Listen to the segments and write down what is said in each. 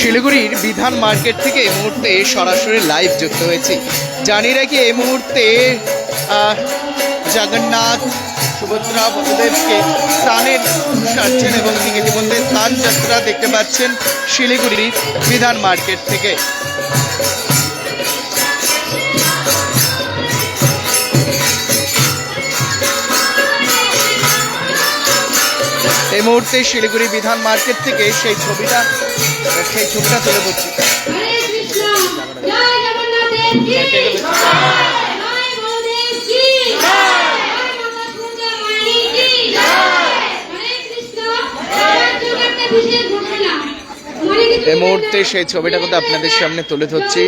শিলিগুড়ির বিধান মার্কেট থেকে এই মুহূর্তে সরাসরি লাইভ যুক্ত হয়েছি। জানি রাখি এই মুহূর্তে জগন্নাথ, সুভদ্রা বসুদেবকে স্নানের সারছেন এবং তিনি ইতিমধ্যে স্নান যাত্রা দেখতে পাচ্ছেন শিলিগুড়ির বিধান মার্কেট থেকে। এই মুহূর্তে শিলিগুড়ি বিধান মার্কেট থেকে সেই ছবিটা সেই ছবিটা তুলে ধরছি। এই মুহূর্তে সেই ছবিটা কিন্তু আপনাদের সামনে তুলে ধরছি।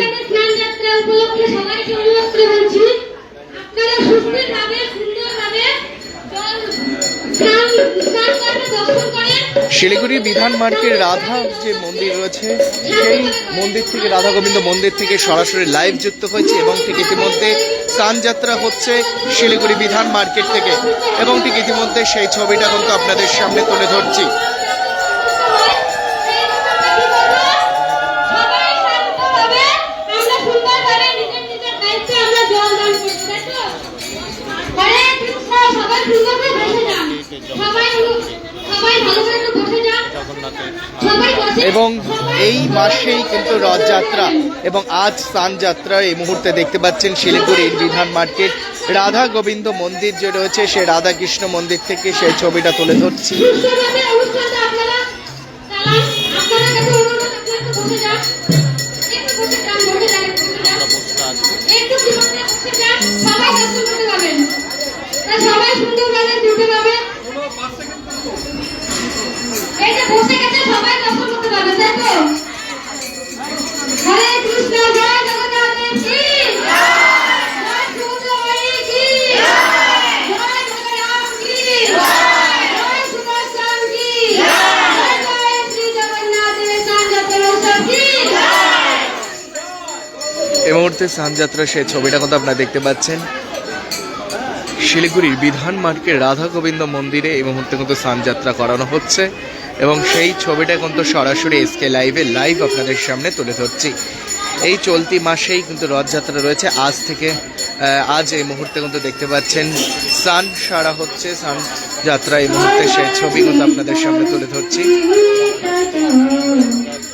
শিলিগুড়ি বিধান মার্কের রাধা যে মন্দির রয়েছে, সেই মন্দির থেকে রাধা গোবিন্দ মন্দির থেকে সরাসরি লাইভ যুক্ত হয়েছে এবং ঠিক ইতিমধ্যে যাত্রা হচ্ছে শিলিগুড়ি বিধান মার্কেট থেকে। এবং ঠিক ইতিমধ্যে সেই ছবিটা কিন্তু আপনাদের সামনে তুলে ধরছি। সবাই এবং এই মাসেই কিন্তু রথযাত্রা এবং আজ স্নান যাত্রা এই মুহূর্তে দেখতে পাচ্ছেন শিলিগুড়ির বিধান মার্কেট। রাধা গোবিন্দ মন্দির যে রয়েছে সে রাধা কৃষ্ণ মন্দির থেকে সেই ছবিটা তুলে ধরছি। চালান আপনাদের এই মুহূর্তে স্নান যাত্রা সেই ছবিটা কিন্তু আপনারা দেখতে পাচ্ছেন। শিলিগুড়ির বিধান মার্কেট রাধা গোবিন্দ মন্দিরে এই মুহূর্তে কিন্তু স্নান যাত্রা করানো হচ্ছে এবং সেই ছবিটা কিন্তু সরাসরি এসকে লাইভে, লাইভ আপনাদের সামনে তুলে ধরছি। এই চলতি মাসেই কিন্তু রথযাত্রা রয়েছে। আজ থেকে আজ এই মুহূর্তে কিন্তু দেখতে পাচ্ছেন সান সারা হচ্ছে স্নান যাত্রা এই মুহূর্তে সেই ছবি কিন্তু আপনাদের সামনে তুলে ধরছি।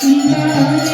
চিন্তা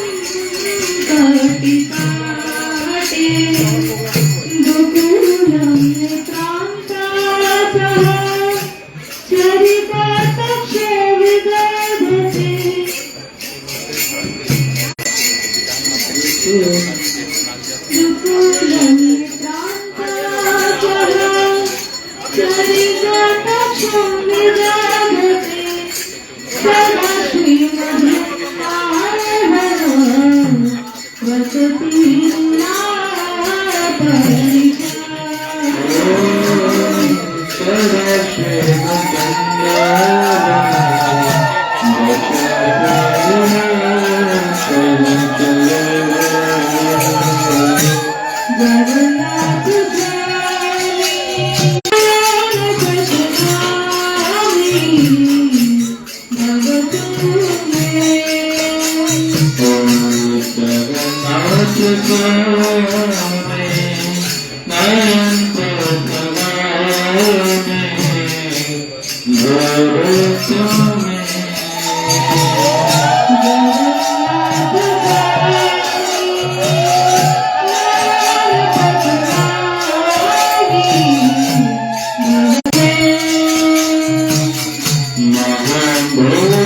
కాటి కాటే దుకులం Thank you. ছ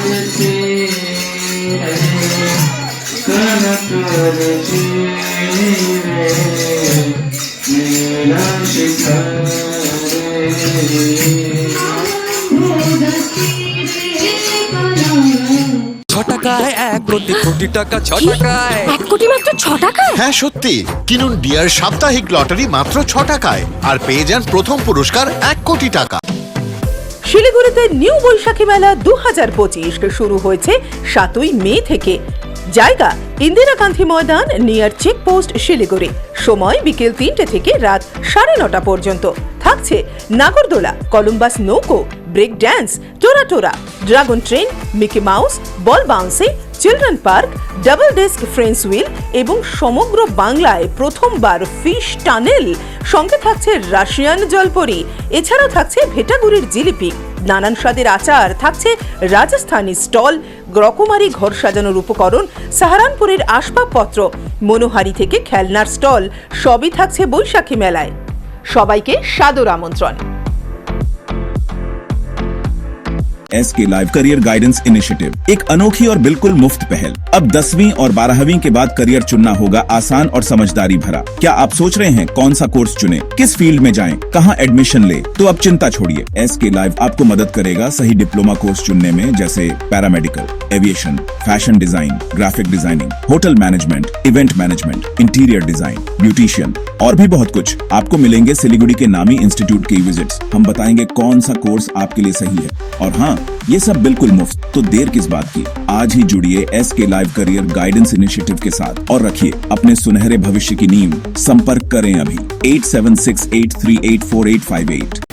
টাকায় এক কোটি কোটি টাকা ছ টাকায়। এক কোটি মাত্র ছ টাকায়? হ্যাঁ সত্যি। কিনুন ডিয়ার সাপ্তাহিক লটারি মাত্র ছ টাকায় আর পেয়ে যান প্রথম পুরস্কার এক কোটি টাকা। শিলিগুড়িতে নিউ বৈশাখী মেলা দু হাজার পঁচিশ শুরু হয়েছে সাতই মে থেকে। জায়গা, ইন্দিরা গান্ধী ময়দান নিয়ার চেকপোস্ট শিলিগুড়ি। সময় বিকেল তিনটে থেকে রাত সাড়ে নটা পর্যন্ত। থাকছে নাগরদোলা, কলম্বাস নৌকো break dance tora tora dragon train Mickey Mouse ball bouncing children park double desk friends wheel এবং সমগ্র বাংলায় প্রথমবার ফিশ টানেল। সঙ্গে থাকছে রাশিয়ান জলপরি, এছাড়াও থাকছে ভেটাগুড়ির জিলিপি। নানান স্বাদের আচার, থাকছে রাজস্থানি স্টল রকমারি ঘর সাজানোর উপকরণ, সাহারানপুরের আসবাবপত্র, মনোহারি থেকে খেলনার স্টল, সবই থাকছে বৈশাখী মেলায়। সবাইকে সাদর আমন্ত্রণ। एस के लाइव करियर गाइडेंस इनिशिएटिव एक अनोखी और बिल्कुल मुफ़्त पहल। अब दसवीं और बारहवीं के बाद करियर चुनना होगा आसान और समझदारी भरा। क्या आप सोच रहे हैं कौन सा कोर्स चुने? किस फ़ील्ड में जाएँ, कहाँ एडमिशन ले? तो अब चिंता छोड़िए। एस के लाइव आपको मदद करेगा सही डिप्लोमा कोर्स चुनने में जैसे paramedical aviation fashion design graphic designing hotel management event management interior design beautician और भी बहुत कुछ। आपको मिलेंगे सिलीगुड़ी के नामी इंस्टीट्यूट की विजिट्स हम बताएँगे कौन सा कोर्स आपके लिए सही है। और हाँ ये सब बिल्कुल मुफ़्त। तो देर किस बात की? आज ही जुड़िए एस के लाइव करियर गाइडेंस इनिशिएटिव के साथ। और रखिए अपने सुनहरे भविष्य की नींव। संपर्क करें अभी। Eight seven six eight three eight four eight five eight.